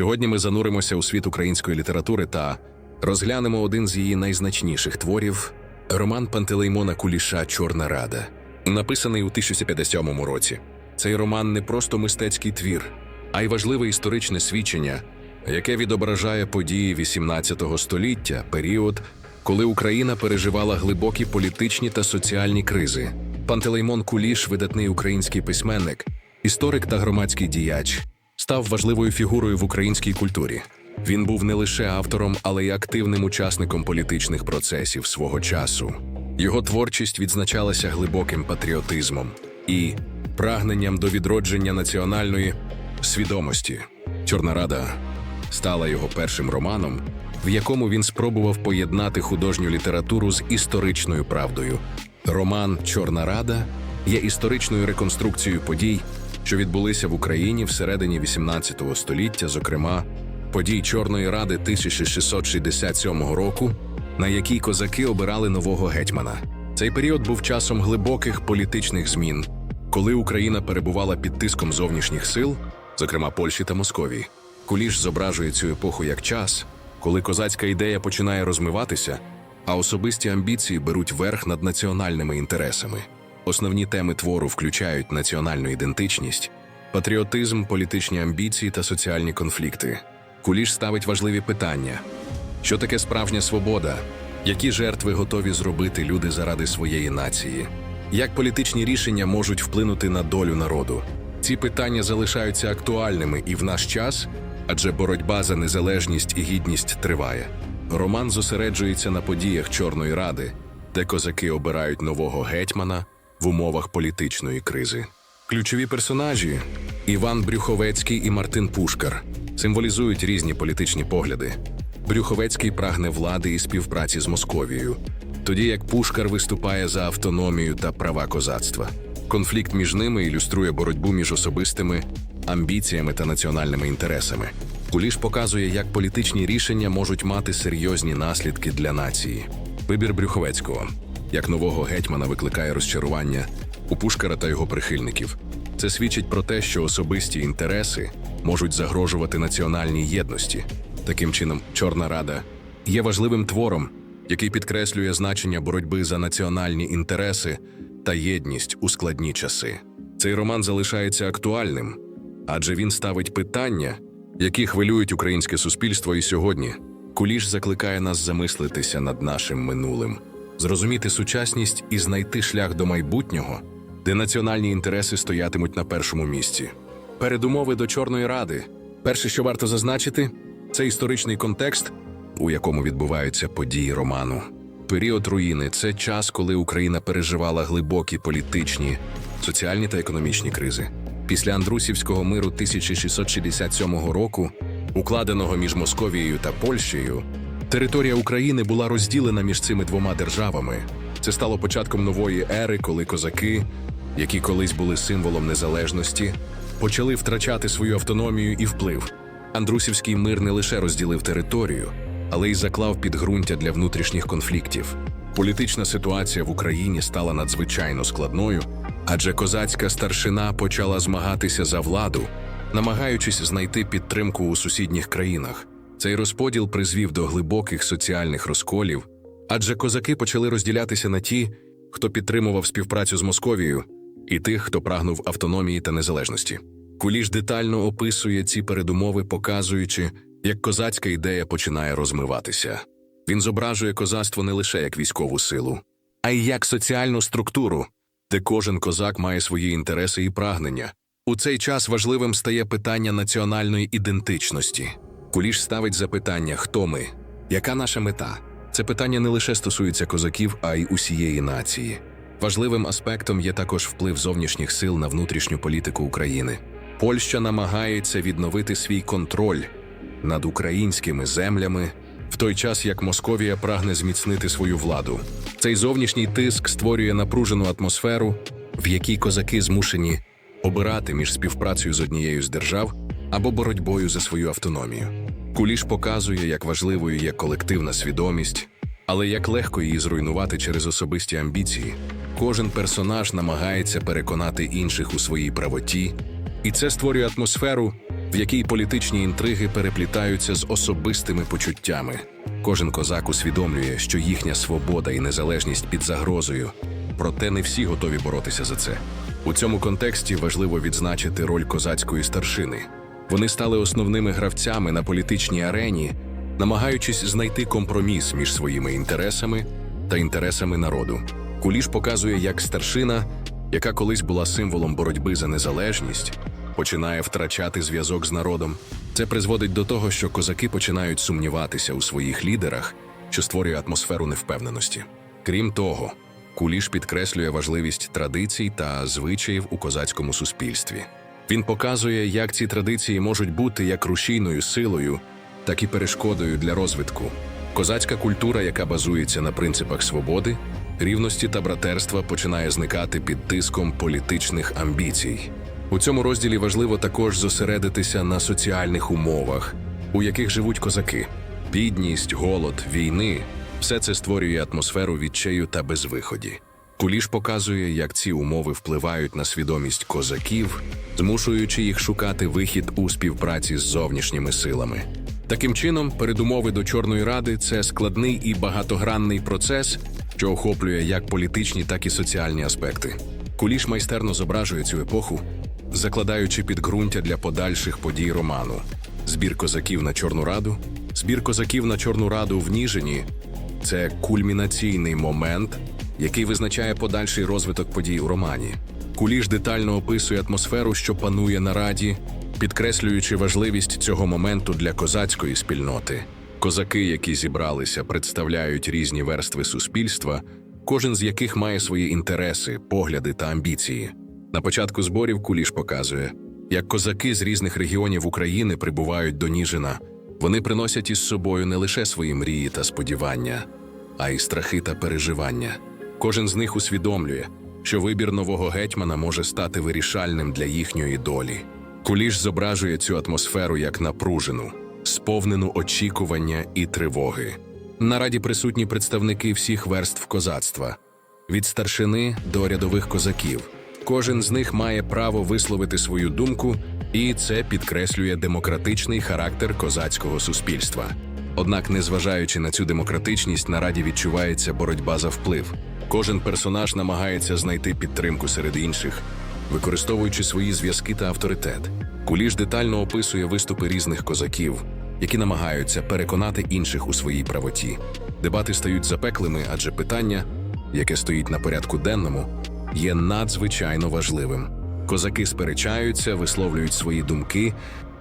Сьогодні ми зануримося у світ української літератури та розглянемо один з її найзначніших творів роман Пантелеймона Куліша Чорна Рада, написаний у 1057 році. Цей роман не просто мистецький твір, а й важливе історичне свідчення, яке відображає події XVIII століття, період, коли Україна переживала глибокі політичні та соціальні кризи. Пантелеймон Куліш, видатний український письменник, історик та громадський діяч, став важливою фігурою в українській культурі. Він був не лише автором, але й активним учасником політичних процесів свого часу. Його творчість відзначалася глибоким патріотизмом і прагненням до відродження національної свідомості. Чорна Рада стала його першим романом, в якому він спробував поєднати художню літературу з історичною правдою. Роман Чорна Рада є історичною реконструкцією подій, що відбулися в Україні всередині XVIII століття, зокрема подій Чорної Ради 1667 року, на якій козаки обирали нового гетьмана. Цей період був часом глибоких політичних змін, коли Україна перебувала під тиском зовнішніх сил, зокрема Польщі та Московії. Куліш зображує цю епоху як час, коли козацька ідея починає розмиватися, а особисті амбіції беруть верх над національними інтересами. Основні теми твору включають національну ідентичність, патріотизм, політичні амбіції та соціальні конфлікти. Куліш ставить важливі питання: що таке справжня свобода? Які жертви готові зробити люди заради своєї нації? Як політичні рішення можуть вплинути на долю народу? Ці питання залишаються актуальними і в наш час, адже боротьба за незалежність і гідність триває. Роман зосереджується на подіях Чорної Ради, де козаки обирають нового гетьмана в умовах політичної кризи. Ключові персонажі Іван Брюховецький і Мартин Пушкар символізують різні політичні погляди. Брюховецький прагне влади і співпраці з Московією, тоді як Пушкар виступає за автономію та права козацтва. Конфлікт між ними ілюструє боротьбу між особистими амбіціями та національними інтересами. Куліш показує, як політичні рішення можуть мати серйозні наслідки для нації. Вибір Брюховецького як нового гетьмана викликає розчарування у Пушкара та його прихильників. Це свідчить про те, що особисті інтереси можуть загрожувати національній єдності. Таким чином, Чорна Рада є важливим твором, який підкреслює значення боротьби за національні інтереси та єдність у складні часи. Цей роман залишається актуальним, адже він ставить питання, які хвилюють українське суспільство і сьогодні. Куліш закликає нас замислитися над нашим минулим, зрозуміти сучасність і знайти шлях до майбутнього, де національні інтереси стоятимуть на першому місці. Передумови до Чорної Ради. Перше, що варто зазначити, це історичний контекст, у якому відбуваються події роману. Період руїни це час, коли Україна переживала глибокі політичні, соціальні та економічні кризи. Після Андрусівського миру 1667 року, укладеного між Московією та Польщею, територія України була розділена між цими двома державами. Це стало початком нової ери, коли козаки, які колись були символом незалежності, почали втрачати свою автономію і вплив. Андрусівський мир не лише розділив територію, але й заклав підґрунтя для внутрішніх конфліктів. Політична ситуація в Україні стала надзвичайно складною, адже козацька старшина почала змагатися за владу, намагаючись знайти підтримку у сусідніх країнах. Цей розподіл призвів до глибоких соціальних розколів, адже козаки почали розділятися на ті, хто підтримував співпрацю з Московією, і тих, хто прагнув автономії та незалежності. Куліш детально описує ці передумови, показуючи, як козацька ідея починає розмиватися. Він зображує козацтво не лише як військову силу, а й як соціальну структуру, де кожен козак має свої інтереси і прагнення. У цей час важливим стає питання національної ідентичності. Куліш ставить запитання, хто ми, яка наша мета. Це питання не лише стосується козаків, а й усієї нації. Важливим аспектом є також вплив зовнішніх сил на внутрішню політику України. Польща намагається відновити свій контроль над українськими землями, в той час як Московія прагне зміцнити свою владу. Цей зовнішній тиск створює напружену атмосферу, в якій козаки змушені обирати між співпрацею з однією з держав або боротьбою за свою автономію. Куліш показує, як важливою є колективна свідомість, але як легко її зруйнувати через особисті амбіції. Кожен персонаж намагається переконати інших у своїй правоті, і це створює атмосферу, в якій політичні інтриги переплітаються з особистими почуттями. Кожен козак усвідомлює, що їхня свобода і незалежність під загрозою, проте не всі готові боротися за це. У цьому контексті важливо відзначити роль козацької старшини. Вони стали основними гравцями на політичній арені, намагаючись знайти компроміс між своїми інтересами та інтересами народу. Куліш показує, як старшина, яка колись була символом боротьби за незалежність, починає втрачати зв'язок з народом. Це призводить до того, що козаки починають сумніватися у своїх лідерах, що створює атмосферу невпевненості. Крім того, Куліш підкреслює важливість традицій та звичаїв у козацькому суспільстві. Він показує, як ці традиції можуть бути як рушійною силою, так і перешкодою для розвитку. Козацька культура, яка базується на принципах свободи, рівності та братерства, починає зникати під тиском політичних амбіцій. У цьому розділі важливо також зосередитися на соціальних умовах, у яких живуть козаки. Бідність, голод, війни все це створює атмосферу відчаю та безвиході. Куліш показує, як ці умови впливають на свідомість козаків, змушуючи їх шукати вихід у співпраці з зовнішніми силами. Таким чином, передумови до Чорної Ради це складний і багатогранний процес, що охоплює як політичні, так і соціальні аспекти. Куліш майстерно зображує цю епоху, закладаючи підґрунтя для подальших подій роману. Збір козаків на Чорну Раду, збір козаків на Чорну Раду в Ніжині це кульмінаційний момент, який визначає подальший розвиток подій у романі. Куліш детально описує атмосферу, що панує на раді, підкреслюючи важливість цього моменту для козацької спільноти. Козаки, які зібралися, представляють різні верстви суспільства, кожен з яких має свої інтереси, погляди та амбіції. На початку зборів Куліш показує, як козаки з різних регіонів України прибувають до Ніжина. Вони приносять із собою не лише свої мрії та сподівання, а й страхи та переживання. Кожен з них усвідомлює, що вибір нового гетьмана може стати вирішальним для їхньої долі. Куліш зображує цю атмосферу як напружену, сповнену очікування і тривоги. На раді присутні представники всіх верств козацтва від старшини до рядових козаків. Кожен з них має право висловити свою думку, і це підкреслює демократичний характер козацького суспільства. Однак, незважаючи на цю демократичність, на раді відчувається боротьба за вплив. Кожен персонаж намагається знайти підтримку серед інших, використовуючи свої зв'язки та авторитет. Куліш детально описує виступи різних козаків, які намагаються переконати інших у своїй правоті. Дебати стають запеклими, адже питання, яке стоїть на порядку денному, є надзвичайно важливим. Козаки сперечаються, висловлюють свої думки,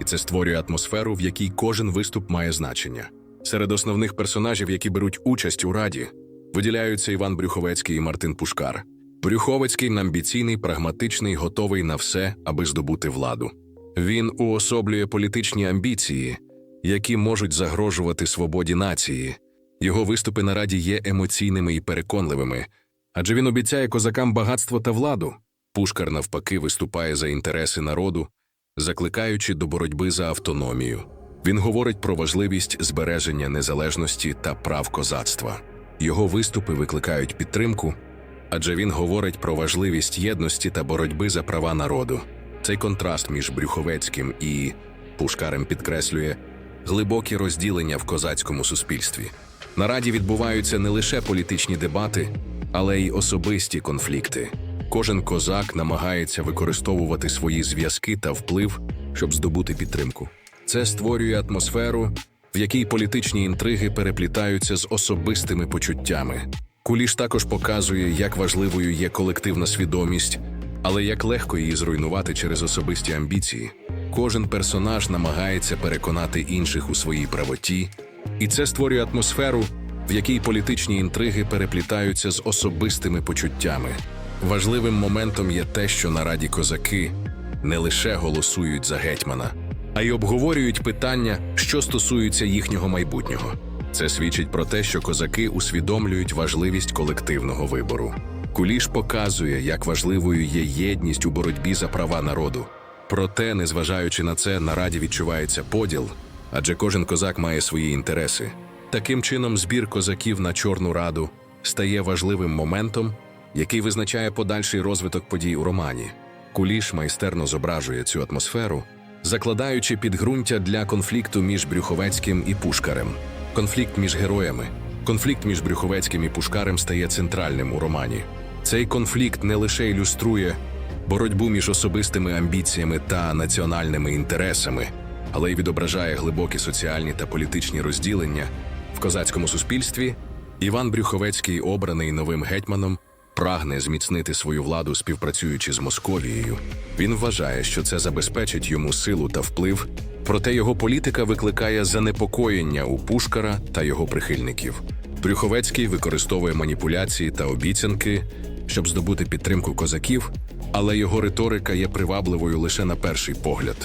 і це створює атмосферу, в якій кожен виступ має значення. Серед основних персонажів, які беруть участь у раді, виділяються Іван Брюховецький і Мартин Пушкар. Брюховецький амбіційний, прагматичний, готовий на все, аби здобути владу. Він уособлює політичні амбіції, які можуть загрожувати свободі нації. Його виступи на раді є емоційними і переконливими, адже він обіцяє козакам багатство та владу. Пушкар, навпаки, виступає за інтереси народу, закликаючи до боротьби за автономію. Він говорить про важливість збереження незалежності та прав козацтва. Його виступи викликають підтримку, адже він говорить про важливість єдності та боротьби за права народу. Цей контраст між Брюховецьким і Пушкарем підкреслює глибокі розділення в козацькому суспільстві. На раді відбуваються не лише політичні дебати, але й особисті конфлікти. Кожен козак намагається використовувати свої зв'язки та вплив, щоб здобути підтримку. Це створює атмосферу, в якій політичні інтриги переплітаються з особистими почуттями. Куліш також показує, як важливою є колективна свідомість, але як легко її зруйнувати через особисті амбіції. Кожен персонаж намагається переконати інших у своїй правоті, і це створює атмосферу, в якій політичні інтриги переплітаються з особистими почуттями. Важливим моментом є те, що на раді козаки не лише голосують за гетьмана, а й обговорюють питання, що стосуються їхнього майбутнього. Це свідчить про те, що козаки усвідомлюють важливість колективного вибору. Куліш показує, як важливою є єдність у боротьбі за права народу. Проте, незважаючи на це, на раді відчувається поділ, адже кожен козак має свої інтереси. Таким чином, збір козаків на Чорну Раду стає важливим моментом, який визначає подальший розвиток подій у романі. Куліш майстерно зображує цю атмосферу, закладаючи підґрунтя для конфлікту між Брюховецьким і Пушкарем. Конфлікт між героями. Конфлікт між Брюховецьким і Пушкарем стає центральним у романі. Цей конфлікт не лише ілюструє боротьбу між особистими амбіціями та національними інтересами, але й відображає глибокі соціальні та політичні розділення в козацькому суспільстві. Іван Брюховецький, обраний новим гетьманом, прагне зміцнити свою владу, співпрацюючи з Московією. Він вважає, що це забезпечить йому силу та вплив, проте його політика викликає занепокоєння у Пушкара та його прихильників. Брюховецький використовує маніпуляції та обіцянки, щоб здобути підтримку козаків, але його риторика є привабливою лише на перший погляд.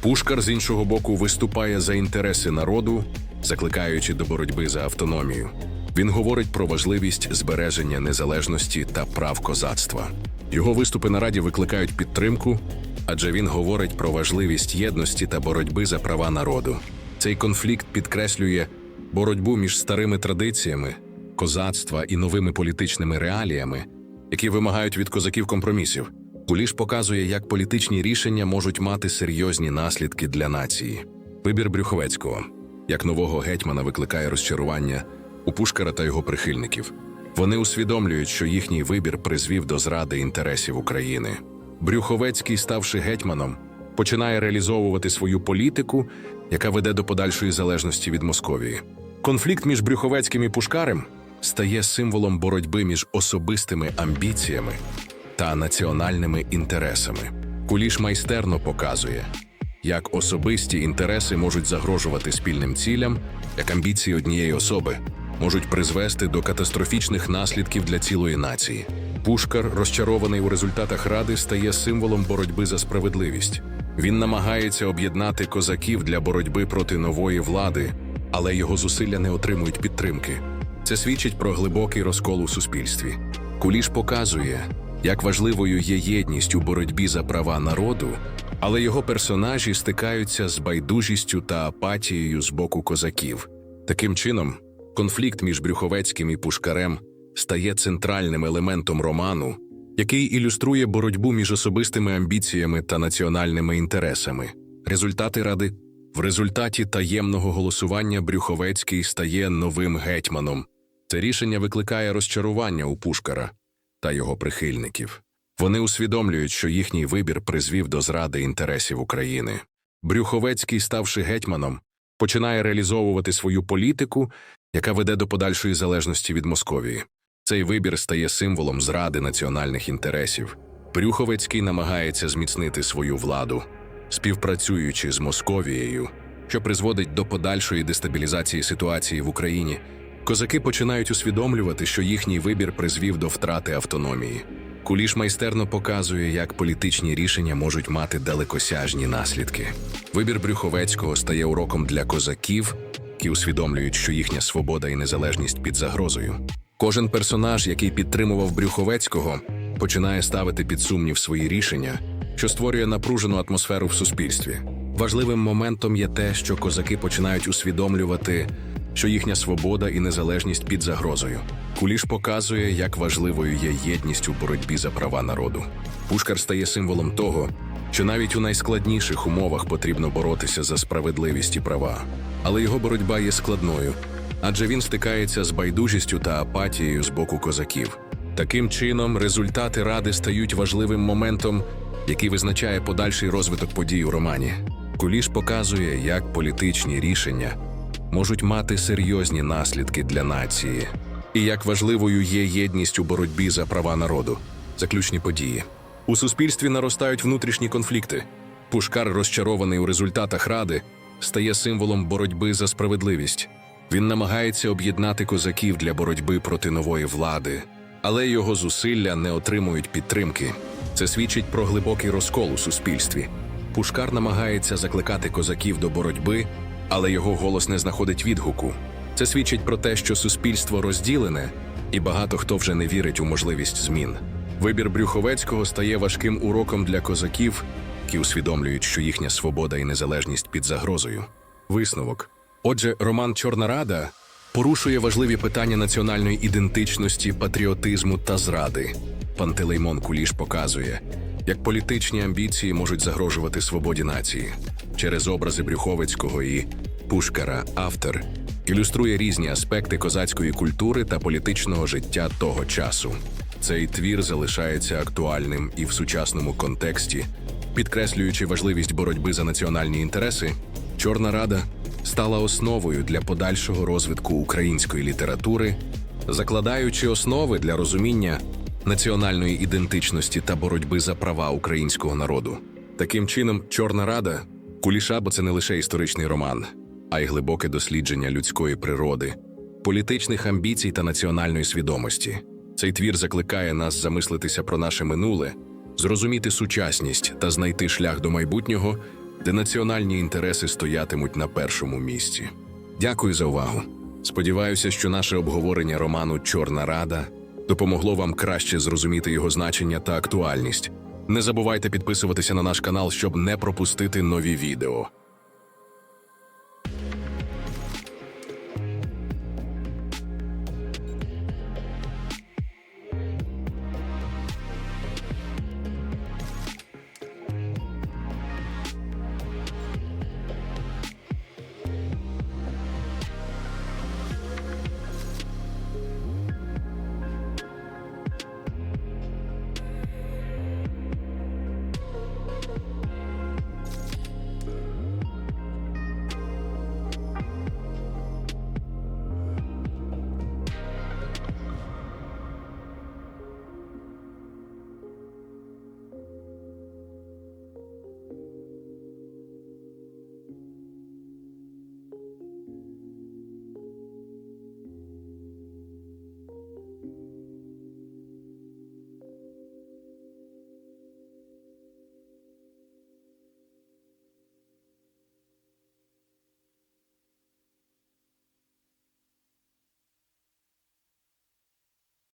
Пушкар з іншого боку виступає за інтереси народу, закликаючи до боротьби за автономію. Він говорить про важливість збереження незалежності та прав козацтва. Його виступи на раді викликають підтримку, адже він говорить про важливість єдності та боротьби за права народу. Цей конфлікт підкреслює боротьбу між старими традиціями, козацтва і новими політичними реаліями, які вимагають від козаків компромісів. Куліш показує, як політичні рішення можуть мати серйозні наслідки для нації. Вибір Брюховецького як нового гетьмана викликає розчарування у Пушкара та його прихильників. Вони усвідомлюють, що їхній вибір призвів до зради інтересів України. Брюховецький, ставши гетьманом, починає реалізовувати свою політику, яка веде до подальшої залежності від Московії. Конфлікт між Брюховецьким і Пушкарем стає символом боротьби між особистими амбіціями та національними інтересами. Куліш майстерно показує, як особисті інтереси можуть загрожувати спільним цілям, як амбіції однієї особи можуть призвести до катастрофічних наслідків для цілої нації. Пушкар, розчарований у результатах ради, стає символом боротьби за справедливість. Він намагається об'єднати козаків для боротьби проти нової влади, але його зусилля не отримують підтримки. Це свідчить про глибокий розкол у суспільстві. Куліш показує, як важливою є єдність у боротьбі за права народу, але його персонажі стикаються з байдужістю та апатією з боку козаків. Таким чином, конфлікт між Брюховецьким і Пушкарем стає центральним елементом роману, який ілюструє боротьбу між особистими амбіціями та національними інтересами. Результати ради в результаті таємного голосування Брюховецький стає новим гетьманом. Це рішення викликає розчарування у Пушкара та його прихильників. Вони усвідомлюють, що їхній вибір призвів до зради інтересів України. Брюховецький, ставши гетьманом, починає реалізовувати свою політику, яка веде до подальшої залежності від Московії. Цей вибір стає символом зради національних інтересів. Брюховецький намагається зміцнити свою владу, співпрацюючи з Московією, що призводить до подальшої дестабілізації ситуації в Україні. Козаки починають усвідомлювати, що їхній вибір призвів до втрати автономії. Куліш майстерно показує, як політичні рішення можуть мати далекосяжні наслідки. Вибір Брюховецького стає уроком для козаків, які усвідомлюють, що їхня свобода і незалежність під загрозою. Кожен персонаж, який підтримував Брюховецького, починає ставити під сумнів свої рішення, що створює напружену атмосферу в суспільстві. Важливим моментом є те, що козаки починають усвідомлювати, що їхня свобода і незалежність під загрозою. Куліш показує, як важливою є єдність у боротьбі за права народу. Пушкар стає символом того, що навіть у найскладніших умовах потрібно боротися за справедливість і права. Але його боротьба є складною, адже він стикається з байдужістю та апатією з боку козаків. Таким чином, результати ради стають важливим моментом, який визначає подальший розвиток подій у романі. Куліш показує, як політичні рішення можуть мати серйозні наслідки для нації, і як важливою є єдність у боротьбі за права народу. Заключні події у суспільстві наростають внутрішні конфлікти. Пушкар, розчарований у результатах ради, стає символом боротьби за справедливість. Він намагається об'єднати козаків для боротьби проти нової влади, але його зусилля не отримують підтримки. Це свідчить про глибокий розкол у суспільстві. Пушкар намагається закликати козаків до боротьби, але його голос не знаходить відгуку. Це свідчить про те, що суспільство розділене, і багато хто вже не вірить у можливість змін. Вибір Брюховецького стає важким уроком для козаків, які усвідомлюють, що їхня свобода і незалежність під загрозою. Висновок. Отже, роман Чорна Рада порушує важливі питання національної ідентичності, патріотизму та зради. Пантелеймон Куліш показує, як політичні амбіції можуть загрожувати свободі нації. Через образи Брюховицького і Пушкара автор ілюструє різні аспекти козацької культури та політичного життя того часу. Цей твір залишається актуальним і в сучасному контексті, підкреслюючи важливість боротьби за національні інтереси. Чорна Рада стала основою для подальшого розвитку української літератури, закладаючи основи для розуміння національної ідентичності та боротьби за права українського народу. Таким чином, Чорна Рада Куліша, бо це не лише історичний роман, а й глибоке дослідження людської природи, політичних амбіцій та національної свідомості. Цей твір закликає нас замислитися про наше минуле, зрозуміти сучасність та знайти шлях до майбутнього, де національні інтереси стоятимуть на першому місці. Дякую за увагу. Сподіваюся, що наше обговорення роману Чорна Рада допомогло вам краще зрозуміти його значення та актуальність. Не забувайте підписуватися на наш канал, щоб не пропустити нові відео.